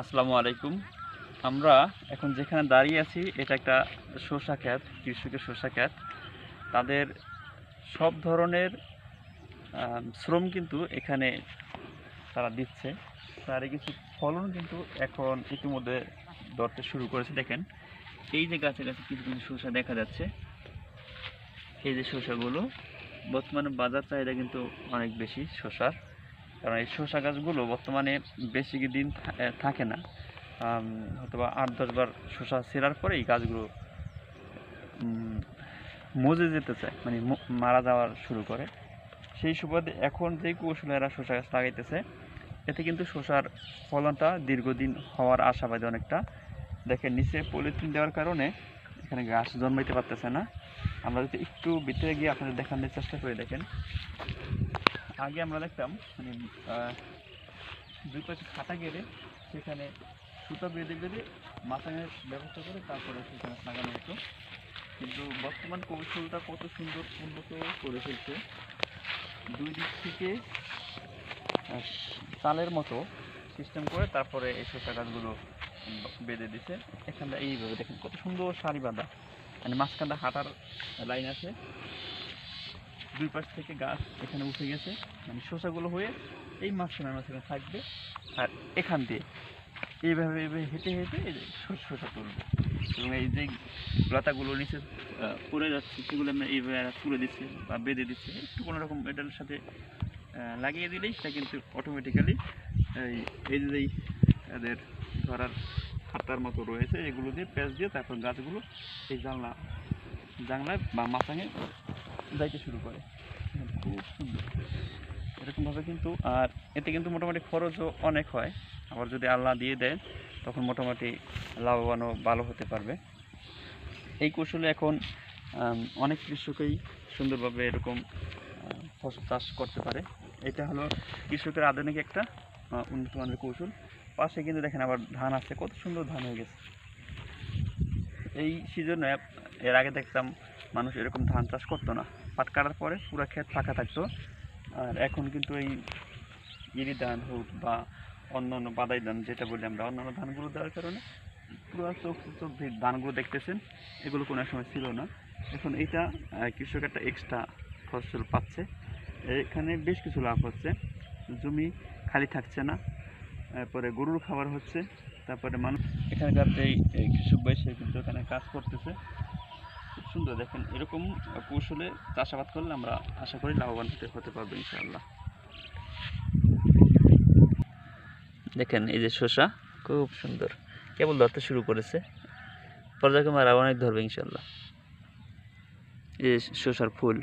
আসসালামু আলাইকুম। আমরা এখন যেখানে দাঁড়িয়ে আছি, এটা একটা শসা ক্ষেত কৃষকের শসা ক্ষেত তাদের সব ধরনের শ্রম কিন্তু এখানে তারা দিচ্ছে। তার কিছু ফলন কিন্তু এখন ইতিমধ্যে ধরতে শুরু করেছে। দেখেন, এই যে গাছে গাছে কিছু কিছু শসা দেখা যাচ্ছে। এই যে শসাগুলো, বর্তমানে বাজার চাহিদা কিন্তু অনেক বেশি শসার। কারণ এই শসা গাছগুলো বর্তমানে বেশি দিন থাকে না। হয়তোবা আট দশবার শসা ছেঁড়ার পরে এই গাছগুলো মজে যেতে চায় মানে মারা যাওয়ার শুরু করে। সেই সুবাদে এখন যে কৌশলে এরা শসা গাছ লাগাইতেছে, এতে কিন্তু শসার ফলনটা দীর্ঘদিন হওয়ার আশাবাদী অনেকটা। দেখেন, নিচে পলিথিন দেওয়ার কারণে এখানে গাছ জন্মাইতে পারতেছে না। আমরা যদি একটু ভিতরে গিয়ে আপনাদের দেখানোর চেষ্টা করে, দেখেন। আগে আমরা দেখতাম মানে দুই পাশে খাতা কেটে সেখানে সুতা বেঁধে বেঁধে মাথাঙের ব্যবস্থা করে তারপরে সেখানে লাগানো হতো। কিন্তু বর্তমান কৌশলটা কত সুন্দর উন্নত করে ফেলছে। দুই দিক থেকে চালের মতো সিস্টেম করে তারপরে এই শসা গাছগুলো বেঁধে দিছে। এখানটা এইভাবে দেখেন কত সুন্দর সারি বাঁধা। মানে মাঝখানটা হাঁটার লাইন আছে। দুই পাশ থেকে গাছ এখানে উঠে গেছে। মানে শসাগুলো হয়ে এই মাঝখানে মাঝখানে থাকবে। আর এখান দিয়ে এইভাবে এইভাবে হেঁটে হেঁটে এই যে শস- শসা তুলবে। এবং এই যে লতাগুলো নিচে পড়ে যাচ্ছে, সেগুলো আমরা এইভাবে তুলে দিচ্ছে বা বেঁধে দিচ্ছে। একটু কোনো রকম এটার সাথে লাগিয়ে দিলেই সেটা কিন্তু অটোমেটিক্যালি এই এই যে এদের ধরার হাতার মতো রয়েছে, এগুলো দিয়ে প্যাঁচ দিয়ে তারপর গাছগুলো এই জানলা, জানলায় বা মাথাঙে যাইতে শুরু করে। খুব সুন্দর। এরকমভাবে কিন্তু, আর এতে কিন্তু মোটামুটি খরচও অনেক হয়। আবার যদি আল্লাহ দিয়ে দেয় তখন মোটামুটি লাভবানও ভালো হতে পারবে। এই কৌশলে এখন অনেক কৃষকই সুন্দরভাবে এরকম ফসল চাষ করতে পারে। এটা হলো কৃষকের আধুনিক একটা উন্নত মানের কৌশল। পাশে কিন্তু দেখেন আবার ধান আছে, কত সুন্দর ধান হয়ে গেছে। এই সিজনে, এর আগে দেখতাম মানুষ এরকম ধান চাষ করতো না। পাট কাটার পরে পুরো ক্ষেত ফাঁকা থাকতো। আর এখন কিন্তু এই ইরি ধান হোক বা অন্য অন্য বাদাই ধান, যেটা বলি আমরা, অন্যান্য ধানগুলো দেওয়ার কারণে পুরো চোখ চোখ ধানগুলো দেখতেছেন। এগুলো কোনো সময় ছিল না। এখন এটা কৃষক একটা এক্সট্রা ফসল পাচ্ছে। এখানে বেশ কিছু লাভ হচ্ছে। জমি খালি থাকছে না। তারপরে গরুর খাবার হচ্ছে। তারপরে মানুষ এখানকার এই কৃষক ভাই সে কিন্তু এখানে কাজ করতেছে। সুন্দর, দেখেন এরকম কৌশলে চাষাবাদ করলে আমরা আশা করি লাভবান হতে হতে পারব ইনশাআল্লাহ। দেখেন এই যে শসা, খুব সুন্দর। কেবল ধরতে শুরু করেছে। পর্যায়ক্রমে আর অনেক ধরবে ইনশাল্লাহ এই যে শসার ফুল।